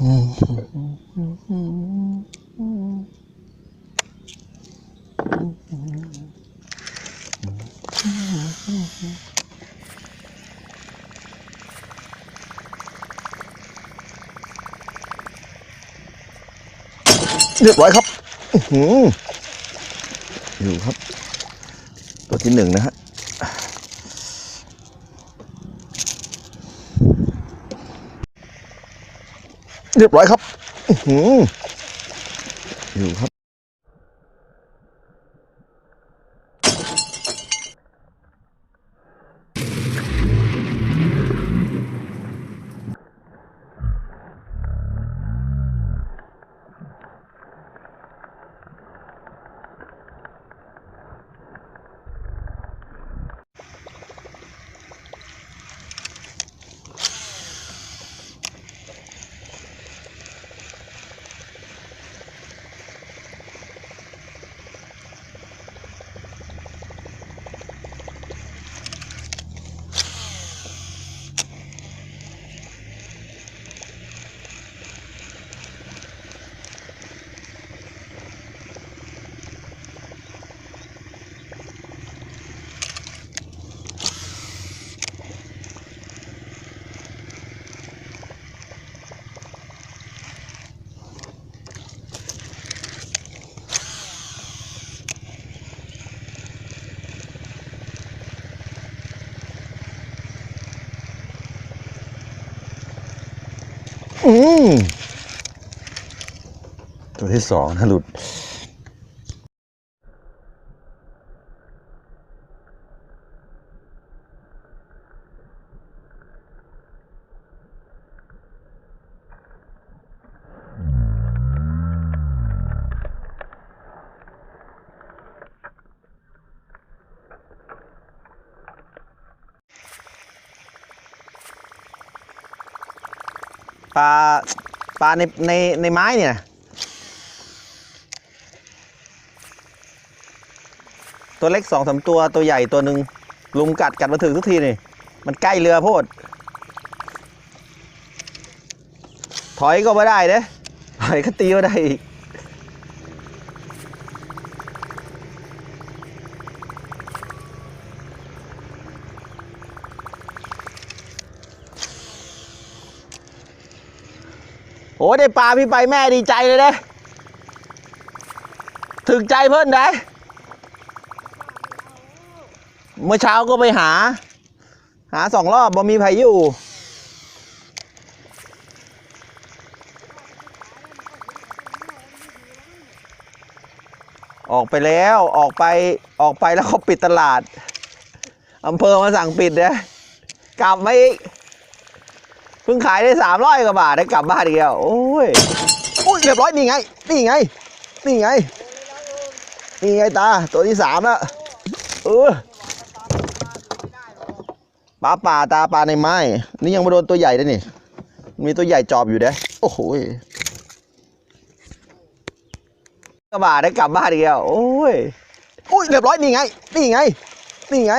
เรียบร้อยครับอื้อยู่ครับ ตัวที่หนึ่งนะฮะ เรียบร้อยครับ อือหืออยู่ครับ ตัวที่สองนะหลุด ลาปลาในในในไม้เนี่ยตัวเล็กสองสามตัวตัวใหญ่ตัวหนึ่งลุมกัดกัดมาถึงทุกทีนี่มันใกล้เรือโพด ถอยก็ไม่ได้เด้ถอยก็ตีไม่ได้อีก โอ้ได้ปลาพี่ไปแม่ดีใจเลยเด้ถึงใจเพิ่นได้เมื่อเช้าก็ไปหา หาสองรอบบ่มีไผอยู่ ออกไปแล้วออกไปออกไปแล้วเขาปิดตลาดอำเภอมาสั่งปิดเนี่ยกลับมาอีก เพิ่งขายได้สามร้อยกว่าบาทได้กลับบ้านอีกแล้วโอ้ยโอ้ยเรียบร้อยนี่ไง นี่ไง นี่ไง นี่ไงตาตัวที่สามแล้วเออปลาป่าตาปลาในไม้ นี่ยังมาโดนตัวใหญ่ด้วยนี่มีตัวใหญ่จอบอยู่เด้โอ้โหกระบาได้กลับบ้านอีกแล้วโอ้ยโอ้ยเรียบร้อยนี่ไง นี่ไง นี่ไง